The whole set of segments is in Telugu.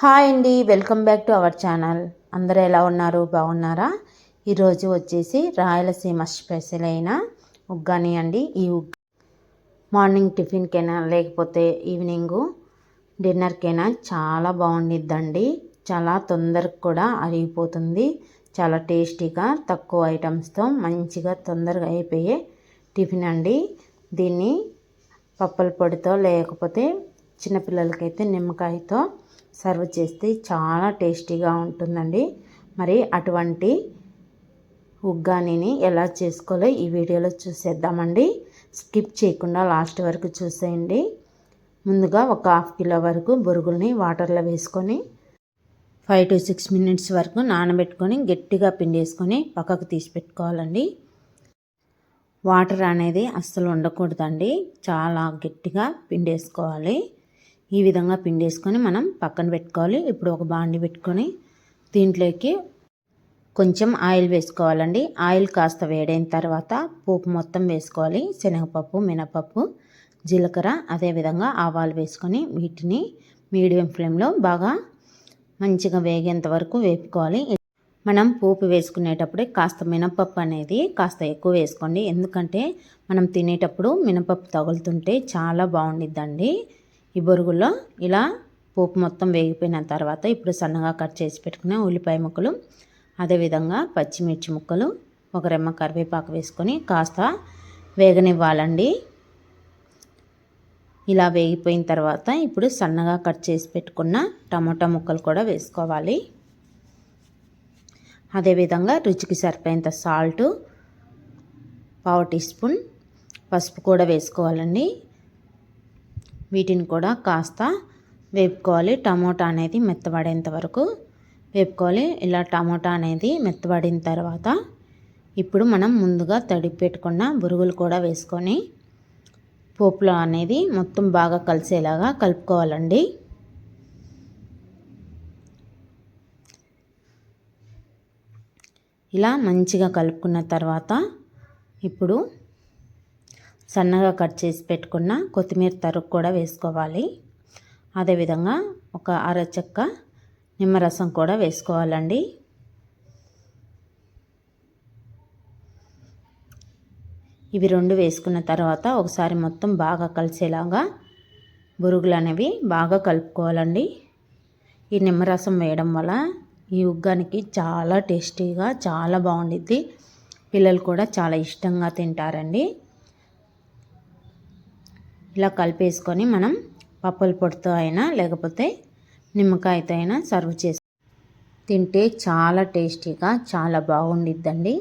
హాయ్ అండి welcome back to our channel. అందరూ ఎలా ఉన్నారు? బాగున్నారా? ఈరోజు వచ్చేసి రాయలసీమ స్పెషల్ అయిన ఉగ్గాని అండి. ఈ ఉగ్ మార్నింగ్ టిఫిన్కైనా లేకపోతే ఈవినింగ్ డిన్నర్కైనా చాలా బాగుండిద్దండి. చాలా తొందరగా కూడా అరిగిపోతుంది. చాలా టేస్టీగా తక్కువ ఐటమ్స్తో మంచిగా తొందరగా అయిపోయే టిఫిన్ అండి. దీన్ని పప్పల పొడితో లేకపోతే చిన్నపిల్లలకైతే నిమ్మకాయతో సర్వ్ చేస్తే చాలా టేస్టీగా ఉంటుందండి. మరి అటువంటి ఉగ్గానిని ఎలా చేసుకోవాలో ఈ వీడియోలో చూసేద్దామండి. స్కిప్ చేయకుండా లాస్ట్ వరకు చూసేయండి. ముందుగా ఒక హాఫ్ కిలో వరకు బొరుగుల్ని వాటర్లో వేసుకొని ఫైవ్ టు సిక్స్ మినిట్స్ వరకు నానబెట్టుకొని గట్టిగా పిండేసుకొని పక్కకు తీసి పెట్టుకోవాలండి. వాటర్ అనేది అస్సలు ఉండకూడదండి. చాలా గట్టిగా పిండేసుకోవాలి. ఈ విధంగా పిండేసుకొని మనం పక్కన పెట్టుకోవాలి. ఇప్పుడు ఒక బాండి పెట్టుకొని దీంట్లోకి కొంచెం ఆయిల్ వేసుకోవాలండి. ఆయిల్ కాస్త వేడైన తర్వాత పోపు మొత్తం వేసుకోవాలి. శనగపప్పు మినపప్పు జీలకర్ర అదేవిధంగా ఆవాలు వేసుకొని వీటిని మీడియం ఫ్లేమ్లో బాగా మంచిగా వేగేంత వరకు వేపుకోవాలి. మనం పోపు వేసుకునేటప్పుడే కాస్త మినపప్పు అనేది కాస్త ఎక్కువ వేసుకోండి. ఎందుకంటే మనం తినేటప్పుడు మినపప్పు తగులుతుంటే చాలా బాగుండిద్దండి. ఈ బొరుగుల్లో ఇలా పోపు మొత్తం వేగిపోయిన తర్వాత ఇప్పుడు సన్నగా కట్ చేసి పెట్టుకున్న ఉల్లిపాయ ముక్కలు అదేవిధంగా పచ్చిమిర్చి ముక్కలు ఒక రెమ్మ కరివేపాకు వేసుకొని కాస్త వేగనివ్వాలండి. ఇలా వేగిపోయిన తర్వాత ఇప్పుడు సన్నగా కట్ చేసి పెట్టుకున్న టమాటా ముక్కలు కూడా వేసుకోవాలి. అదేవిధంగా రుచికి సరిపోయేంత సాల్టు పావు టీ స్పూన్ పసుపు కూడా వేసుకోవాలండి. వీటిని కూడా కాస్త వేపుకోవాలి. టమోటా అనేది మెత్తబడేంత వరకు వేపుకోవాలి. ఇలా టమోటా అనేది మెత్తబడిన తర్వాత ఇప్పుడు మనం ముందుగా తడిపి పెట్టుకున్న బురుగులు కూడా వేసుకొని పోపులో అనేది మొత్తం బాగా కలిసేలాగా కలుపుకోవాలండి. ఇలా మంచిగా కలుపుకున్న తర్వాత ఇప్పుడు సన్నగా కట్ చేసి పెట్టుకున్న కొత్తిమీర తరుగు కూడా వేసుకోవాలి. అదేవిధంగా ఒక అరచక్క నిమ్మరసం కూడా వేసుకోవాలండి. ఇవి రెండు వేసుకున్న తర్వాత ఒకసారి మొత్తం బాగా కలిసేలాగా బురుగులు అనేవి బాగా కలుపుకోవాలండి. ఈ నిమ్మరసం వేయడం వల్ల ఈ ఉగ్గానికి చాలా టేస్టీగా చాలా బాగుండిద్ది. పిల్లలు కూడా చాలా ఇష్టంగా తింటారండి. ఇలా కలిపేసుకొని మనం పప్పుల పొడితో అయినా లేకపోతే నిమ్మకాయతో అయినా సర్వ్ చేసి తింటే చాలా టేస్టీగా చాలా బాగుండిద్దండి.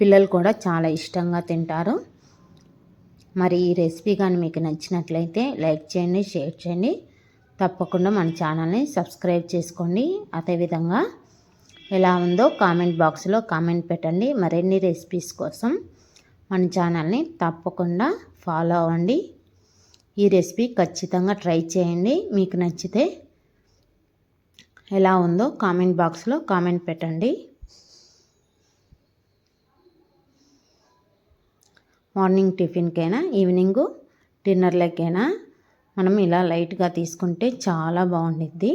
పిల్లలు కూడా చాలా ఇష్టంగా తింటారు. మరి ఈ రెసిపీ కానీ మీకు నచ్చినట్లయితే లైక్ చేయండి షేర్ చేయండి. తప్పకుండా మన ఛానల్ని సబ్స్క్రైబ్ చేసుకోండి. అదేవిధంగా ఎలా ఉందో కామెంట్ బాక్స్లో కామెంట్ పెట్టండి. మరిన్ని రెసిపీస్ కోసం మన ఛానల్ని తప్పకుండా ఫాలో అవ్వండి. ఈ రెసిపీ ఖచ్చితంగా ట్రై చేయండి. మీకు నచ్చితే ఎలా ఉందో కామెంట్ బాక్స్లో కామెంట్ పెట్టండి. మార్నింగ్ టిఫిన్కైనా ఈవినింగ్ డిన్నర్లకైనా మనం ఇలా లైట్గా తీసుకుంటే చాలా బాగుండిద్ది.